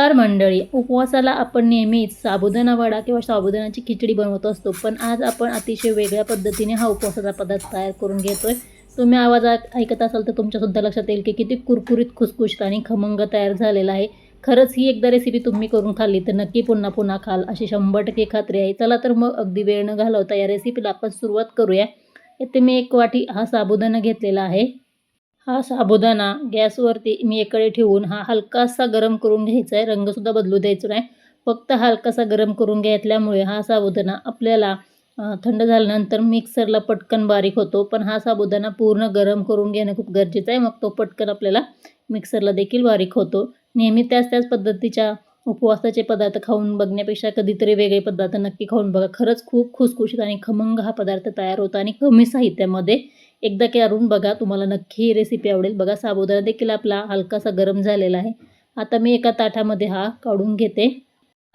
तर मंडळी. उपवासाला आपण नेहमीच साबुदाणा वडा किंवा साबुदाणाची खिचडी बनवत असतो पण आज आपण अतिशय वेगळ्या पद्धतीने हा उपवासाचा पदार्थ तयार करून घेतोय. तुम्ही आवाज ऐकत असाल तर तुमच्यासुद्धा लक्षात येईल की किती कुरकुरीत खुसखुशीत आणि खमंग तयार झालेला आहे. खरंच ही एकदा रेसिपी तुम्ही करून खाल्ली तर नक्की पुन्हा पुन्हा खाल अशी शंभर टक्के खात्री आहे. चला तर मग अगदी वेळ न घालवता या रेसिपीला आपण सुरुवात करूया. इथे मी एक वाटी हा साबुदाणा घेतलेला आहे. हा साबुदाणा गॅसवरती मी एकडे ठेवून हा हलकासा गरम करून घ्यायचा आहे. रंगसुद्धा बदलू द्यायचा नाही. फक्त हलकासा गरम करून घेतल्यामुळे हा साबुदाणा आपल्याला थंड झाल्यानंतर मिक्सरला पटकन बारीक होतो. पण हा साबुदाणा पूर्ण गरम करून घेणं खूप गरजेचं आहे. मग तो पटकन आपल्याला मिक्सरला देखील बारीक होतो. नेहमी त्याच त्याच पद्धतीच्या उपवासाचे पदार्थ खाऊन बघण्यापेक्षा कधीतरी वेगळे पदार्थ नक्की खाऊन बघा. खरंच खूप खुसखुशीत आणि खमंग हा पदार्थ तयार होतो. आणि कमी साहित्यामध्ये एकदा करून बघा तुम्हाला नक्की ही रेसिपी आवडेल. बघा साबुदाणा देखील आपला हलकासा गरम झालेला आहे. आता मी एका ताटामध्ये हा काढून घेते.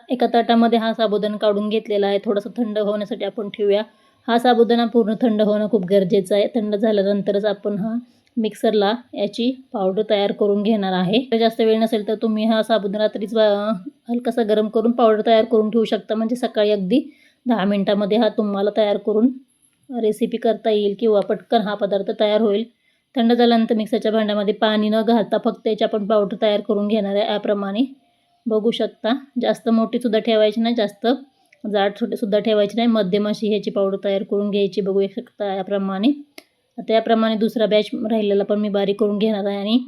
एका ताटामध्ये हा साबुदाणा काढून घेतलेला आहे. थोडासा थंड होण्यासाठी आपण ठेवूया. हा साबुदाणा पूर्ण थंड होणं खूप गरजेचं आहे. थंड झाल्यानंतरच आपण हा मिक्सरला याची पावडर तयार करून घेणार आहे. तर जास्त वेळ नसेल तर तुम्ही हा साबुदाणा रात्रीच हलकासा गरम करून पावडर तयार करून ठेवू शकता. म्हणजे सकाळी अगदी दहा मिनटामध्ये हा तुम्हाला तयार करून रेसिपी करता येईल किंवा पटकन हा पदार्थ तयार होईल. थंड झाल्यानंतर मिक्सरच्या भांड्यामध्ये पाणी न घालता फक्त याची आपण पावडर तयार करून घेणार आहे याप्रमाणे. बघू शकता जास्त मोठीसुद्धा ठेवायची नाही जास्त जाड छोटीसुद्धा ठेवायची नाही. मध्यम अशी ह्याची पावडर तयार करून घ्यायची बघू शकता याप्रमाणे. आता याप्रमाणे दुसरा बॅच राहिलेला पण मी बारीक करून घेणार आहे आणि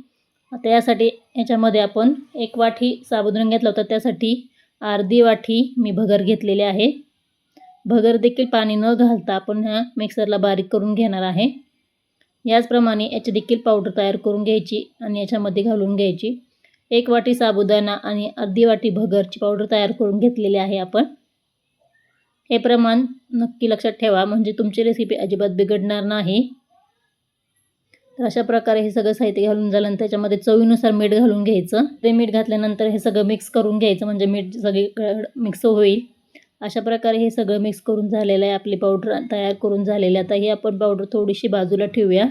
आता यासाठी याच्यामध्ये आपण एक वाटी साबुदाणा घेतला होता. त्यासाठी अर्धी वाटी मी भगर घेतलेली आहे. भगर देखील पाणी न घालता आपण ह्या मिक्सरला बारीक करून घेणार आहे. याचप्रमाणे याची देखील पावडर तयार करून घ्यायची आणि याच्यामध्ये घालून घ्यायची. एक वाटी साबुदाणा आणि अर्धी वाटी भगरची पावडर तयार करून घेतलेली आहे आपण. हे प्रमाण नक्की लक्षात ठेवा म्हणजे तुमची रेसिपी अजिबात बिघडणार नाही. तर अशा प्रकारे हे सगळं साहित्य घालून झाल्यानंतर त्याच्यामध्ये चवीनुसार मीठ घालून घ्यायचं. ते मीठ घातल्यानंतर हे सगळं मिक्स करून घ्यायचं म्हणजे मीठ सगळीकडे मिक्स होईल. अशा प्रकारे हे सगळं मिक्स करून झालेलं आहे. आपली पावडर तयार करून झालेली आता ही आपण पावडर थोडीशी बाजूला ठेवूया.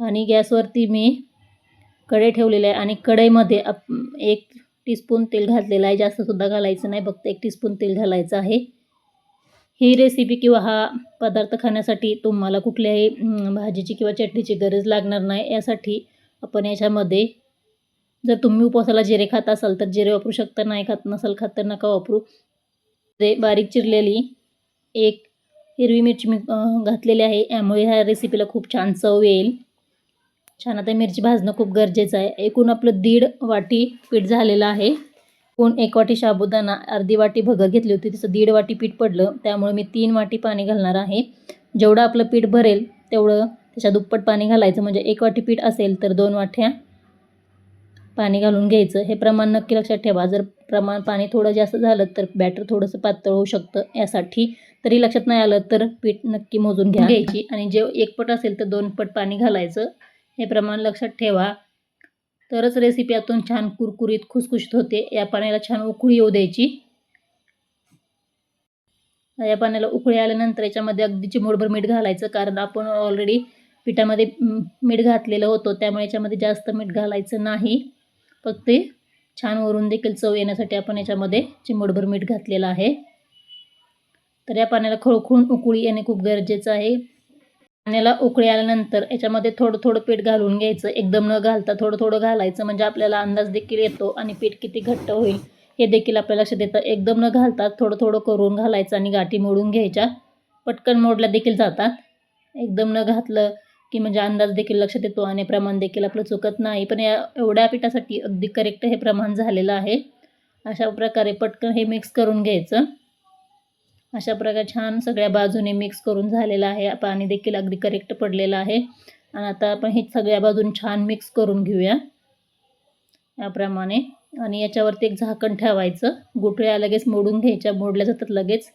आणि गॅसवरती मी कढई ठेवलेलं आहे. आणि कढईमध्ये आप एक टीस्पून तेल घातलेलं आहे. जास्तसुद्धा घालायचं नाही. फक्त एक टीस्पून तेल घालायचं आहे. ही रेसिपी किंवा हा पदार्थ खाण्यासाठी तुम्हाला कुठल्याही भाजीची किंवा चटणीची गरज लागणार नाही. यासाठी आपण याच्यामध्ये जर तुम्ही उपवासाला जिरे खात असाल तर जिरे वापरू शकता. नाही खात नसाल खात तर नका वापरू. ते बारीक चिरलेली एक हिरवी मिरची मी घातलेली आहे. यामुळे ह्या रेसिपीला खूप छान चव येईल. छान आता मिरची भाजणं खूप गरजेचं आहे. एकूण आपलं दीड वाटी पीठ झालेलं आहे. एकूण एक वाटी साबुदाणा अर्धी वाटी भगर घेतली होती. तिचं दीड वाटी पीठ पडलं. त्यामुळे मी तीन वाटी पाणी घालणार आहे. जेवढं आपलं पीठ भरेल तेवढं त्याच्या दुप्पट पाणी घालायचं. म्हणजे एक वाटी पीठ असेल तर दोन वाट्या पाणी घालून घ्यायचं. हे प्रमाण नक्की लक्षात ठेवा. जर प्रमाण पाणी थोडं जास्त झालं तर बॅटर थोडंसं पातळ होऊ शकतं. यासाठी तरी लक्षात नाही आलं तर पीठ नक्की मोजून घ्या. घ्यायची. आणि जे एक पट असेल तर दोन पट पाणी घालायचं. हे प्रमाण लक्षात ठेवा. तरच रेसिपी यातून छान कुरकुरीत खुसखुशीत होते. या पाण्याला छान उकळी येऊ द्यायची. या पाण्याला उकळी आल्यानंतर याच्यामध्ये अगदी चिमूटभर मीठ घालायचं. कारण आपण ऑलरेडी पिठामध्ये मीठ घातलेलं होतं. त्यामुळे याच्यामध्ये जास्त मीठ घालायचं नाही. फक्त छान वरून देखील चव येण्यासाठी आपण याच्यामध्ये चिमडभर मीठ घातलेलं आहे. तर या पाण्याला खळखळून उकळी येणे खूप गरजेचं आहे. पाण्याला उकळी आल्यानंतर याच्यामध्ये थोडं थोडं पीठ घालून घ्यायचं. एकदम न घालता थोडं थोडं घालायचं. म्हणजे आपल्याला अंदाज देखील येतो आणि पीठ किती घट्ट होईल हे देखील आपल्याला लक्षात येतं. एकदम न घालता थोडं थोडं करून घालायचं आणि गाठी मोडून घ्यायच्या. पटकन मोडल्या देखील जातात. एकदम न घातलं की म्हणजे अंदाज देखील लक्षात येतो आणि प्रमाण देखील आपलं चुकत नाही. पण या एवढ्या पिठासाठी अगदी करेक्ट हे प्रमाण झालेलं आहे. अशा प्रकारे पटकन हे मिक्स करून घ्यायचं. अशा प्रकारे छान सगळ्या बाजूने मिक्स करून झालेलं आहे. पाणी देखील अगदी करेक्ट पडलेलं आहे. आणि आता आपण हे सगळ्या बाजून छान मिक्स करून घेऊया. याप्रमाणे. आणि याच्यावरती एक झाकण ठेवायचं. गुठळ्या लगेच मोडून घ्यायच्या. मोडल्या जातात लगेच.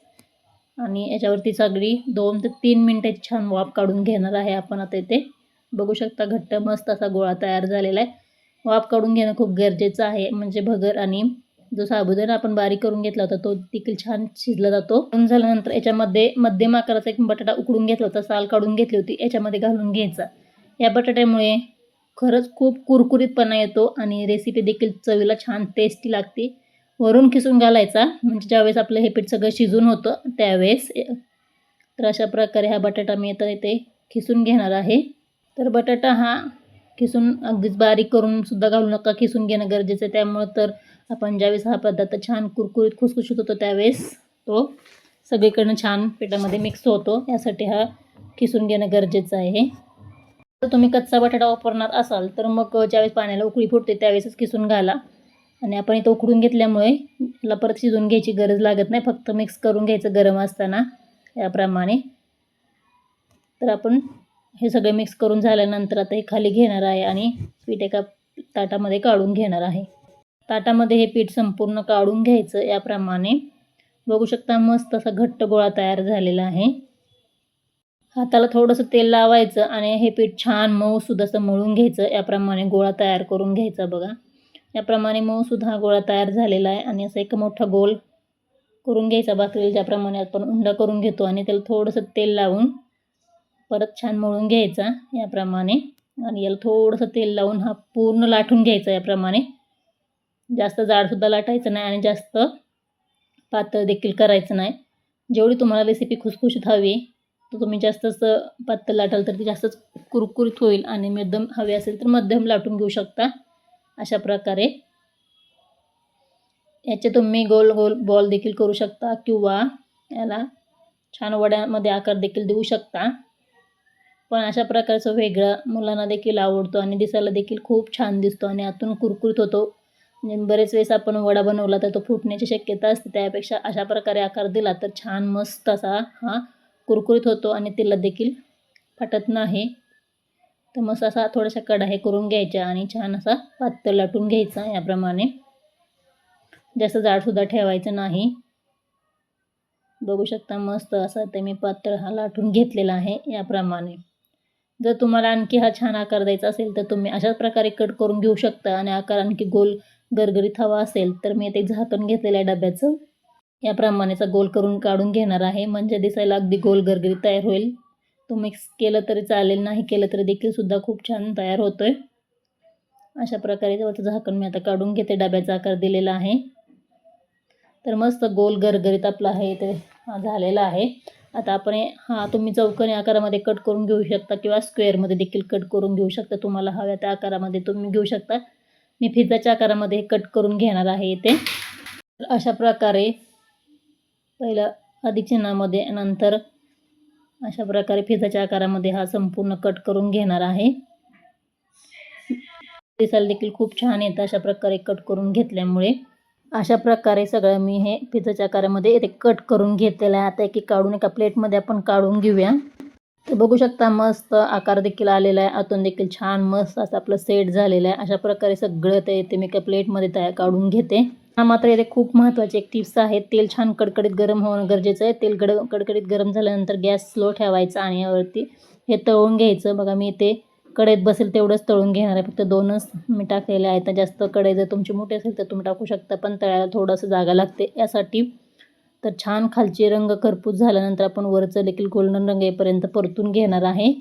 आणि याच्यावरती सगळी दोन ते तीन मिनटं छान वाफ काढून घेणार आहे आपण आता इथे. बघू शकता घट्ट मस्त असा गोळा तयार झालेला आहे. वाफ काढून घेणं खूप गरजेचं आहे म्हणजे भगर आणि जो साबुदाणा आपण बारीक करून घेतला होता तो देखील छान शिजला जातो. झाल्यानंतर याच्यामध्ये मध्यम आकाराचा एक बटाटा उकडून घेतला होता साल काढून घेतली होती याच्यामध्ये घालून घ्यायचा. या बटाट्यामुळे खरंच खूप कुरकुरीतपणा येतो आणि रेसिपी देखील चवीला छान टेस्टी लागते. वरून खिसून घालायचा. म्हणजे ज्यावेळेस आपलं हे पीठ सगळं शिजून होतं त्यावेळेस तर अशा प्रकारे हा बटाटा मी आता इथे खिसून घेणार आहे. तर बटाटा हा खिसून अगदीच बारीक करून सुद्धा घालू नका. खिसून घेणं गरजेचं आहे. त्यामुळं तर आपण ज्यावेळेस हा पदार्थ छान कुरकुरीत खुसखुशीत होतो त्यावेळेस तो सगळीकडनं छान पिठामध्ये मिक्स होतो. यासाठी हा खिसून घेणं गरजेचं आहे. जर तुम्ही कच्चा बटाटा वापरणार असाल तर मग ज्यावेळेस पाण्याला उकळी फुटते त्यावेळेसच किसून घाला. आणि आपण इथं उकडून घेतल्यामुळे याला परत शिजवून घ्यायची गरज लागत नाही. फक्त मिक्स करून घ्यायचं गरम असताना याप्रमाणे. तर आपण हे सगळं मिक्स करून झाल्यानंतर आता हे खाली घेणार आहे आणि पीठ एका ताटामध्ये काढून घेणार आहे. ताटामध्ये हे पीठ संपूर्ण काढून घ्यायचं याप्रमाणे. बघू शकता मस्त असा घट्ट गोळा तयार झालेला आहे. हाताला थोडंसं तेल लावायचं आणि हे पीठ छान मऊसुद्धा असं मळून घ्यायचं याप्रमाणे गोळा तयार करून घ्यायचा बघा. याप्रमाणे मऊसुद्धा हा गोळा तयार झालेला आहे आणि असं एक मोठा गोल करून घ्यायचा भाकरीला ज्याप्रमाणे आपण उंडा करून घेतो आणि त्याला थोडंसं तेल लावून परत छान मळून घ्यायचा याप्रमाणे. आणि याला थोडंसं तेल लावून हा पूर्ण लाटून घ्यायचा याप्रमाणे. जास्त जाडसुद्धा लाटायचं नाही आणि जास्त पातळ देखील करायचं नाही. जेवढी तुम्हाला रेसिपी खुसखुशीत हवी तर तुम्ही जास्तच पातळ लाटाल तर ती जास्तच कुरकुरीत होईल आणि मध्यम हवी असेल तर मध्यम लाटून घेऊ शकता. अशा प्रकारे. याचे तुम्ही गोल गोल बॉल देखील करू शकता किंवा याला छान वड्यामध्ये आकार देखील देऊ शकता. पण अशा प्रकारचं वेगळं मुलांना देखील आवडतो आणि दिसायला देखील खूप छान दिसतो आणि आतून कुरकुरीत होतो. म्हणजे बरेच वेळेस आपण वडा बनवला तर तो फुटण्याची शक्यता असते. त्यापेक्षा अशा प्रकारे आकार दिला तर छान मस्त असा हा कुरकुरीत होतो आणि तिला देखील फाटत नाही. तर मस्त असा थोड्याशा कढाई करून घ्यायचा आणि छान असा पातळ लाटून घ्यायचा याप्रमाणे. जास्त जाडसुद्धा ठेवायचं नाही. बघू शकता मस्त असा ते मी पातळ हा लाटून घेतलेला आहे याप्रमाणे. जर तुम्हाला आणखी हा छान आकार द्यायचा असेल तर तुम्ही अशाच प्रकारे कट करून घेऊ शकता आणि आकार आणखी गोल गरगरीत हवा असेल तर मी ते झाकण घेतलेलं आहे डब्याचं याप्रमाणेचा गोल करून काढून घेणार आहे. म्हणजे दिसायला अगदी गोल गरगरीत तयार होईल. तो मिक्स केलं तरी चालेल नाही केलं तरी देखील सुद्धा खूप छान तयार होतो आहे अशा प्रकारे त्याचं झाकण मी आता काढून घेते डब्याचा आकार दिलेला आहे. तर मस्त गोल गरगरीत आपला आहे ते झालेला आहे. आता आपण हा तुम्ही चौकोनी आकारामध्ये कट करून घेऊ शकता किंवा स्क्वेअरमध्ये देखील कट करून घेऊ शकता. तुम्हाला हव्या त्या आकारामध्ये तुम्ही घेऊ शकता. मी फिजाच्या आकारामध्ये कट करून घेणार आहे इथे. अशा प्रकारे पहिलं अधिक चिन्हामध्ये नंतर अशा प्रकारे फिजाच्या आकारामध्ये हा संपूर्ण कट करून घेणार आहे. दिसायला देखील खूप छान येतं अशा प्रकारे कट करून घेतल्यामुळे. अशा प्रकारे सगळं मी हे पिझाच्या आकारामध्ये ते कट करून घेतलेलं आहे. आता एक एक काढून एका प्लेटमध्ये आपण काढून घेऊया. तर बघू शकता मस्त आकार देखील आलेला आहे. आतून देखील छान मस्त असं आपलं सेट झालेलं आहे. अशा प्रकारे सगळं ते ते मी एका प्लेटमध्ये तयार काढून घेते. मात्र इथे खूप महत्त्वाचे एक टिप्स आहे तेल छान कडकडीत गरम होणं गरजेचं आहे. तेल गड कडकडीत गरम झाल्यानंतर गॅस स्लो ठेवायचा आणि यावरती हे तळून घ्यायचं. बघा मी ते कढईत बसेल तेवढंच तळून घेणार आहे. फक्त दोनच मी टाकलेले आहेत. तर जास्त कढई जर तुमची मोठी असेल तर तुम्ही टाकू शकता पण तळायला थोडंसं जागा लागते. यासाठी तर छान खालचे रंग खरपूस झाल्यानंतर आपण वरचं देखील गोल्डन रंग येईपर्यंत परतून घेणार आहे.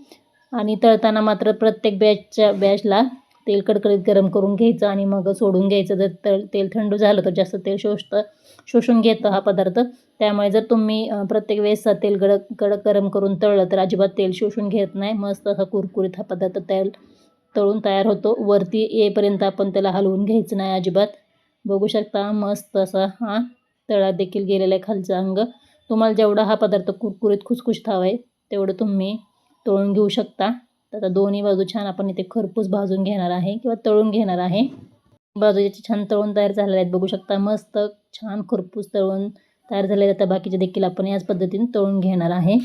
आणि तळताना मात्र प्रत्येक बॅचच्या बॅचला तेल कडकडीत गरम करून घ्यायचं आणि मग सोडून घ्यायचं. जर तळ तेल थंड झालं तर जास्त तेल शोषतं शोषून घेतं हा पदार्थ. त्यामुळे जर तुम्ही प्रत्येक वेळेस तेल गडक कडक गरम करून तळलं तर अजिबात तेल शोषून घेत नाही. मस्त असा कुरकुरीत हा पदार्थ तयार तळून तयार होतो. वरती येईपर्यंत आपण त्याला हलवून घ्यायचं नाही अजिबात. बघू शकता मस्त असा हा तळा देखील गेलेला आहे खालचा अंग. तुम्हाला जेवढा हा पदार्थ कुरकुरीत खुसखुशीत हवा आहे तेवढं तुम्ही तळून घेऊ शकता. तर आता दोन्ही बाजू छान आपण इथे खरपूस भाजून घेणार आहे किंवा तळून घेणार आहे. बाजू याचे छान तळून तयार झालेले आहेत बघू शकता मस्त छान खरपूस तळून तयार झालेले तर बाकीचे देखील आपण याच पद्धतीने तळून घेणार आहे.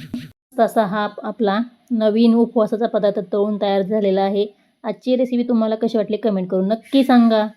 तसा हा आपला नवीन उपवासाचा पदार्थ तळून तयार झालेला आहे. आजची रेसिपी तुम्हाला कशी वाटली कमेंट करून नक्की सांगा.